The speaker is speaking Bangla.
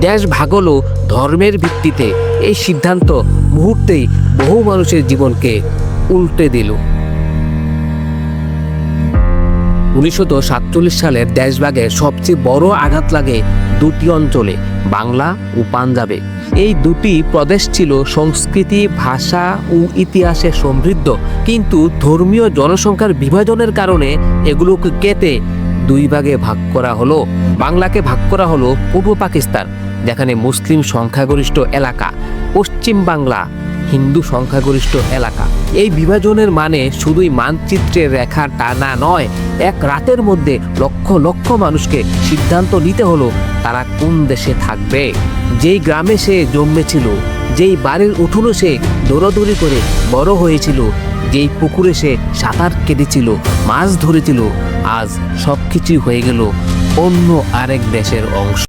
দেশ ভাগ হলো ধর্মের ভিত্তিতে। এই সিদ্ধান্ত মুহূর্তেই বহু মানুষের জীবনকে উল্টে দিল। উনিশশো সাতচল্লিশ সালের দেশভাগে সবচেয়ে বড় আঘাত লাগে দুটি অঞ্চলে, বাংলা ও পাঞ্জাবে। এই দুটি প্রদেশ ছিল সংস্কৃতি, ভাষা ও ইতিহাসে সমৃদ্ধ। কিন্তু ধর্মীয় জনসংখ্যার বিভাজনের কারণে এগুলোকে কেটে দুই ভাগে ভাগ করা হলো। বাংলাকে ভাগ করা হলো পূর্ব পাকিস্তান। যেখানে মুসলিম সংখ্যাগরিষ্ঠ এলাকা, পশ্চিম বাংলা, হিন্দু সংখ্যাগরিষ্ঠ এলাকা। এই বিভাজনের মানে শুধুই মানচিত্রের রেখা টানা নয়, এক রাতের মধ্যে লক্ষ লক্ষ মানুষকে সিদ্ধান্ত নিতে হলো তারা কোন দেশে থাকবে। যেই গ্রামে সে জন্মেছিল, যেই বাড়ির উঠোনে সে দৌড়াদৌড়ি করে বড় হয়েছিল, যেই পুকুরে সে সাঁতার কেটেছিল, মাছ ধরেছিল, আজ সব কিছুই হয়ে গেল অন্য আরেক দেশের অংশ।